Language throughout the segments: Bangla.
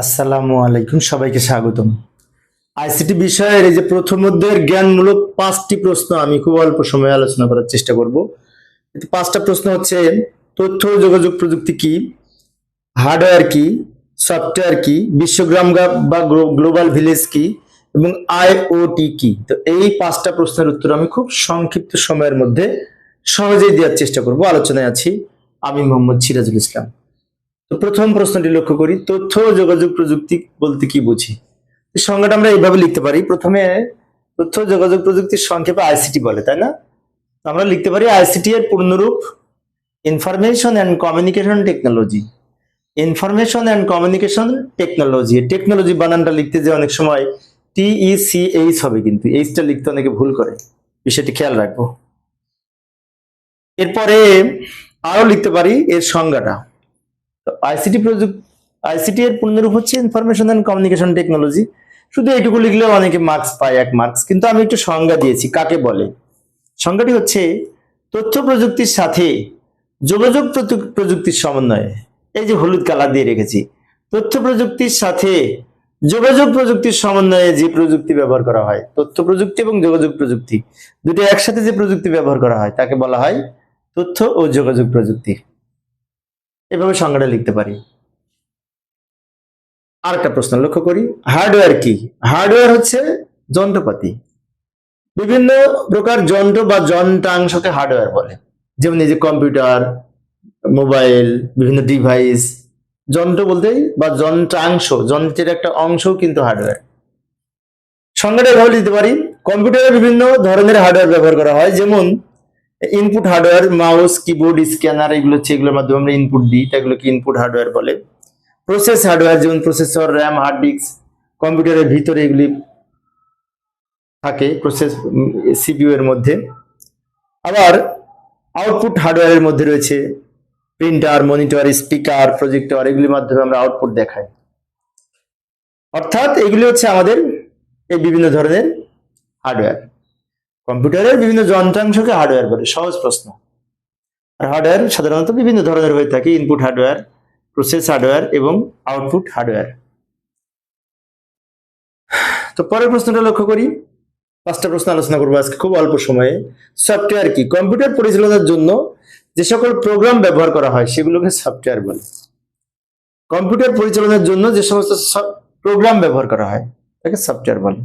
আসসালামু আলাইকুম, সবাইকে স্বাগতম। আইসিটি বিষয়ের এই যে প্রথম অধ্যায়ের জ্ঞানমূলক পাঁচটি প্রশ্ন আমি খুব অল্প সময়ে আলোচনা করার চেষ্টা করব। পাঁচটা প্রশ্ন হচ্ছে, তথ্য যোগাযোগ প্রযুক্তি কি? হার্ডওয়্যার কি? সফটওয়্যার কি? বিশ্বগ্রাম বা গ্লোবাল ভিলেজ কি? এবং আইওটি কি? তো এই পাঁচটা প্রশ্নের উত্তর আমি খুব সংক্ষিপ্ত সময়ের মধ্যে সহজেই দেওয়ার চেষ্টা করব। আলোচনায় আছি, আমি মোহাম্মদ সিরাজুল ইসলাম। তো প্রথম প্রশ্নটি লক্ষ্য করি, তথ্য ও যোগাযোগ প্রযুক্তি বলতে কি বুঝি? সংজ্ঞাটা আমরা এইভাবে লিখতে পারি, প্রথমে তথ্য যোগাযোগ প্রযুক্তির সংক্ষেপে আইসিটি বলে, তাই না? আমরা লিখতে পারি আইসিটি এর পূর্ণরূপ information and communication technology information and communication technology technology বানানটা লিখতে যে অনেক সময় টিই সি এইচ হবে কিন্তু এইচটা লিখতে অনেকে ভুল করে, বিষয়টি খেয়াল রাখব। এরপরে আরও লিখতে পারি এর সংজ্ঞাটা। আইসিটি প্রযুক্তি আইসিটি এর পূর্ণরূপ হচ্ছে ইনফরমেশন এন্ড কমিউনিকেশন টেকনোলজি শুধু এইটুকু লিখলেও অনেকে মার্কস পায়, এক মার্কস কিন্তু আমি একটু সংজ্ঞা দিয়েছি, কাকে বলে? সংজ্ঞাটি হচ্ছে, তথ্য প্রযুক্তির সাথে যোগাযোগ প্রযু- প্রযুক্তির সমন্বয়ে। এই যে হলুদ কালার দিয়ে রেখেছি। তথ্য প্রযুক্তির সাথে যোগাযোগ প্রযুক্তির সমন্বয়ে যে প্রযুক্তি ব্যবহার করা হয়, তথ্য প্রযুক্তি এবং যোগাযোগ প্রযুক্তি। দুটো একসাথে যে প্রযুক্তি ব্যবহার করা হয়, তাকে বলা হয় তথ্য ও যোগাযোগ প্রযুক্তি। এভাবে সংজ্ঞাটা লিখতে পারি। আরেকটা প্রশ্ন লক্ষ্য করি হার্ডওয়্যার কি? হার্ডওয়্যার হচ্ছে যন্ত্রপাতি। বিভিন্ন প্রকার যন্ত্র বা যন্ত্রাংশকে হার্ডওয়্যার বলে। যেমন এই যে কম্পিউটার মোবাইল বিভিন্ন ডিভাইস যন্ত্র বলতেই বা যন্ত্রাংশ, যন্ত্রের একটা অংশও কিন্তু হার্ডওয়্যার সংজ্ঞাটা এভাবে লিখতে পারি কম্পিউটারে বিভিন্ন ধরনের হার্ডওয়্যার ব্যবহার করা হয়, যেমন input hardware mouse keyboard scanner এগুলো হচ্ছে এগুলোর মাধ্যমে আমরা ইনপুট দিই এগুলোকে ইনপুট হার্ডওয়্যার বলে। প্রসেস হার্ডওয়্যার যেমন প্রসেসর র্যাম হার্ড ডিস্ক কম্পিউটারের ভিতরে এগুলি থাকে প্রসেস সিপিইউ এর মধ্যে। আবার আউটপুট হার্ডওয়্যারের মধ্যে রয়েছে প্রিন্টার মনিটর স্পিকার প্রজেক্টর এগুলির মাধ্যমে আমরা আউটপুট দেখাই। অর্থাৎ এগুলি হচ্ছে আমাদের এই বিভিন্ন ধরনের হার্ডওয়্যার কম্পিউটারের বিভিন্ন যন্ত্রাংশকে হার্ডওয়্যার বলে, সহজ প্রশ্ন। আর হার্ডওয়্যার সাধারণত বিভিন্ন ধরনের হয়ে থাকে ইনপুট হার্ডওয়্যার প্রসেস হার্ডওয়্যার এবং আউটপুট হার্ডওয়্যার তো পরের প্রশ্নটা লক্ষ্য করি। পাঁচটা প্রশ্ন আলোচনা করব আজকে খুব অল্প সময়ে। সফটওয়্যার কি? কম্পিউটার পরিচালনার জন্য যে সকল প্রোগ্রাম ব্যবহার করা হয়, সেগুলোকে সফটওয়্যার বলে। কম্পিউটার পরিচালনার জন্য যে সমস্ত প্রোগ্রাম ব্যবহার করা হয়, তাকে সফটওয়্যার বলে।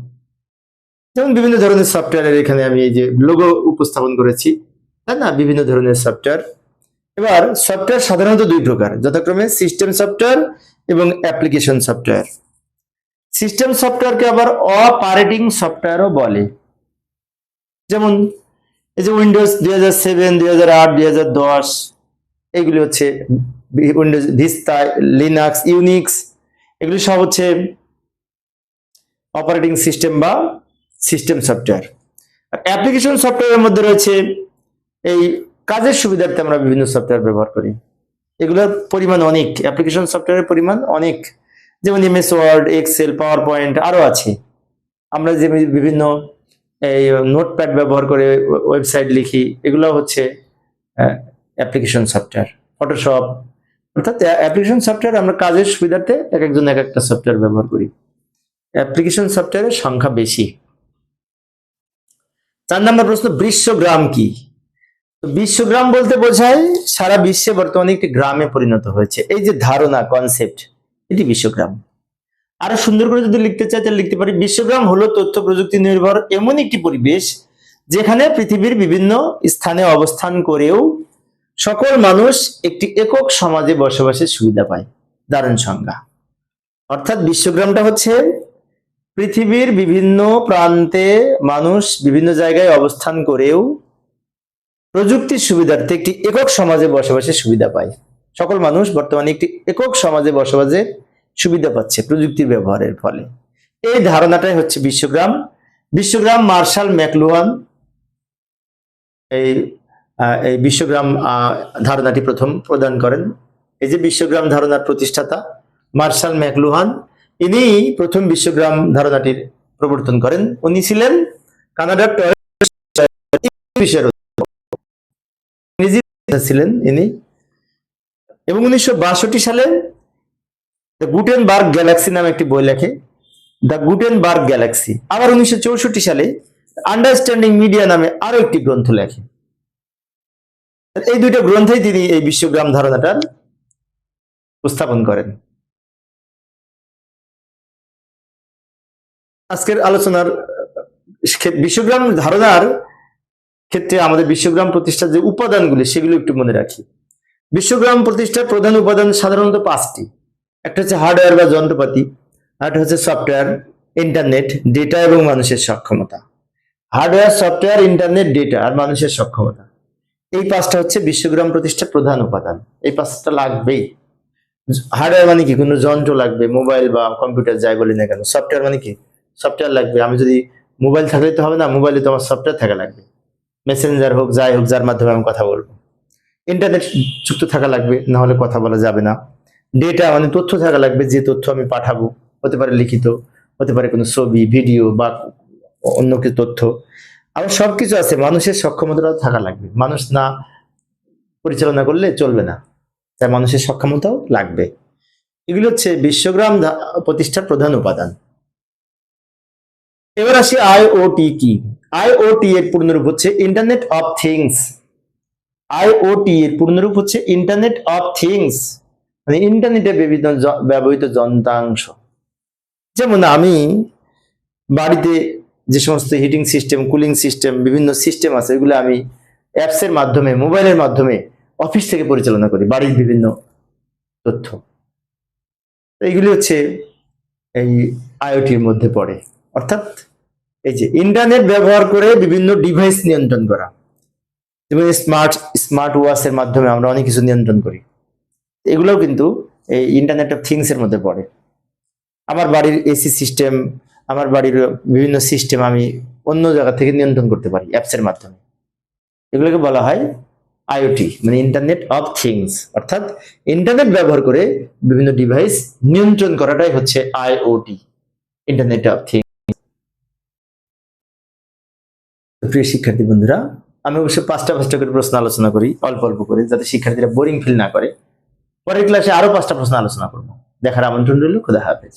যেমন বিভিন্ন ধরনের সফটওয়্যারের এখানে আমি এই যে লোগো উপস্থাপন করেছি তাই না, বিভিন্ন ধরনের সফটওয়্যার এবার সফটওয়্যার সাধারণত দুই প্রকার, যথাক্রমে সিস্টেম সফটওয়্যার এবং অ্যাপ্লিকেশন সফটওয়্যার সিস্টেম সফটওয়্যারকে আবার অপারেটিং সফটওয়্যারও বলে। যেমন এই যে উইন্ডোজ দুই হাজার সেভেন দুই হাজার আট, দুই হাজার দশ, এগুলি হচ্ছে উইন্ডোজ ভিস্তা লিনাক্স ইউনিক্স এগুলি সব হচ্ছে অপারেটিং সিস্টেম বা সিস্টেম সফটওয়্যার। আর অ্যাপ্লিকেশন সফটওয়্যারের মধ্যে রয়েছে এই কাজের সুবিধার্থে আমরা বিভিন্ন সফটওয়্যার ব্যবহার করি। এগুলোর পরিমাণ অনেক, অ্যাপ্লিকেশন সফটওয়্যারের পরিমাণ অনেক। যেমন MS Word, Excel PowerPoint আরও আছে। আমরা যে বিভিন্ন এই নোটপ্যাড ব্যবহার করে ওয়েবসাইট লিখি, এগুলো হচ্ছে অ্যাপ্লিকেশন সফটওয়্যার। ফটোশপ, অর্থাৎ অ্যাপ্লিকেশন সফটওয়্যার আমরা কাজের সুবিধার্থে এক একজন এক একটা সফটওয়্যার ব্যবহার করি। অ্যাপ্লিকেশন সফটওয়্যারের সংখ্যা বেশি। চার নম্বর প্রশ্ন, বিশ্বগ্রাম কি? বিশ্বগ্রাম বলতে বোঝায় সারা বিশ্বে বর্তমানে একটি গ্রামে পরিণত হয়েছে। এই যে ধারণা কনসেপ্ট এটি বিশ্বগ্রাম। আরও সুন্দর করে যদি লিখতে চাই, তাহলে লিখতে পারি, বিশ্বগ্রাম হলো তথ্য প্রযুক্তি নির্ভর এমন একটি পরিবেশ যেখানে পৃথিবীর বিভিন্ন স্থানে অবস্থান করেও সকল মানুষ একটি একক সমাজে বসবাসের সুবিধা পায়। দারুণ সংজ্ঞা। অর্থাৎ বিশ্বগ্রামটা হচ্ছে পৃথিবীর বিভিন্ন প্রান্তে মানুষ বিভিন্ন জায়গায় অবস্থান করেও প্রযুক্তির সুবিধার্থে একটি একক সমাজে বসবাসের সুবিধা পায়। সকল মানুষ বর্তমানে একটি একক সমাজে বসবাসের সুবিধা পাচ্ছে প্রযুক্তির ব্যবহারের ফলে। এই ধারণাটাই হচ্ছে বিশ্বগ্রাম। বিশ্বগ্রাম মার্শাল ম্যাকলুহান। এই এই বিশ্বগ্রাম ধারণাটি প্রথম প্রদান করেন। এই যে বিশ্বগ্রাম ধারণার প্রতিষ্ঠাতা মার্শাল ম্যাকলুহান ইনি প্রথম বিশ্বগ্রাম ধারণাটির প্রবর্তন করেন। উনি ছিলেন কানাডার ছিলেন ইনি। এবং উনিশশো বাষট্টি সালে দ্য গুটেনবার্গ গ্যালাক্সি নামে একটি বই লেখে। The Gutenberg Galaxy. আবার উনিশশো চৌষট্টি সালে আন্ডারস্ট্যান্ডিং মিডিয়া নামে আরও একটি গ্রন্থ লেখে। এই দুইটা গ্রন্থেই তিনি এই বিশ্বগ্রাম ধারণাটার উপস্থাপন করেন। আজকের আলোচনার বিশ্বগ্রাম ধারণার ক্ষেত্রে আমাদের বিশ্বগ্রাম প্রতিষ্ঠার যে উপাদানগুলি, সেগুলো একটু মনে রাখি। বিশ্বগ্রাম প্রতিষ্ঠার প্রধান উপাদান সাধারণত পাঁচটি। একটা হচ্ছে হার্ডওয়্যার বা যন্ত্রপাতি আরেকটা হচ্ছে সফটওয়্যার, ইন্টারনেট, ডেটা এবং মানুষের সক্ষমতা। হার্ডওয়্যার, সফটওয়্যার, ইন্টারনেট, ডেটা আর মানুষের সক্ষমতা। এই পাঁচটা হচ্ছে বিশ্বগ্রাম প্রতিষ্ঠার প্রধান উপাদান। এই পাঁচটা লাগবেই। হার্ডওয়্যার মানে কি? কোনো যন্ত্র লাগবে, মোবাইল বা কম্পিউটার যাই বলি না কেন, সফটওয়্যার মানে কি? সফটওয়্যার লাগবে। আমি যদি মোবাইল থাকলে তো হবে না মোবাইলে তো আমার সফটওয়্যার থাকা লাগবে। মেসেঞ্জার হোক, যাই হোক, যার মাধ্যমে আমি কথা বলব। ইন্টারনেট যুক্ত থাকা লাগবে, না হলে কথা বলা যাবে না। ডেটা মানে তথ্য থাকা লাগবে, যে তথ্য আমি পাঠাবো, হতে পারে লিখিত, হতে পারে কোনো ছবি ভিডিও বা অন্য কিছু তথ্য। আবার সবকিছু আছে, মানুষের সক্ষমতাটাও থাকা লাগবে। মানুষ না পরিচালনা করলে চলবে না, তাই মানুষের সক্ষমতাও লাগবে। এগুলো হচ্ছে বিশ্বগ্রাম প্রতিষ্ঠার প্রধান উপাদান। এবার আসি আইওটি কি? আইওটি এর পূর্ণরূপ হচ্ছে ইন্টারনেট অফ থিংস আইওটি এর পূর্ণরূপ হচ্ছে ইন্টারনেট অফ থিংস মানে ইন্টারনেটে বিভিন্ন ব্যবহৃত যন্ত্রাংশ। যেমন আমি বাড়িতে যে সমস্ত হিটিং সিস্টেম কুলিং সিস্টেম বিভিন্ন সিস্টেম আছে, এগুলো আমি অ্যাপসের মাধ্যমে মোবাইলের মাধ্যমে অফিস থেকে পরিচালনা করি, বাড়ির বিভিন্ন তথ্য। এইগুলি হচ্ছে এই আইওটির মধ্যে পড়ে। অর্থাৎ এই যে ইন্টারনেট ব্যবহার করে বিভিন্ন ডিভাইস নিয়ন্ত্রণ করা। যেমন স্মার্ট স্মার্ট ওয়াচের মাধ্যমে আমরা অনেক কিছু নিয়ন্ত্রণ করি। এগুলোও কিন্তু এই ইন্টারনেট অফ থিংস এর মধ্যে পড়ে। আমার বাড়ির এসি সিস্টেম আমার বাড়ির বিভিন্ন সিস্টেম আমি অন্য জায়গা থেকে নিয়ন্ত্রণ করতে পারি অ্যাপসের মাধ্যমে। এগুলোকে বলা হয় আইওটি মানে ইন্টারনেট অফ থিংস অর্থাৎ ইন্টারনেট ব্যবহার করে বিভিন্ন ডিভাইস নিয়ন্ত্রণ করাটাই হচ্ছে আইওটি ইন্টারনেট অফ থিংস প্রিয় শিক্ষার্থী বন্ধুরা, আমি অবশ্য পাঁচটা পাঁচটা করে প্রশ্ন আলোচনা করি, অল্প অল্প করে, যাতে শিক্ষার্থীরা বোরিং ফিল না করে। পরের ক্লাসে আরও পাঁচটা প্রশ্ন আলোচনা করব। দেখার আমন্ত্রণ রইল, খুদা হাফেজ।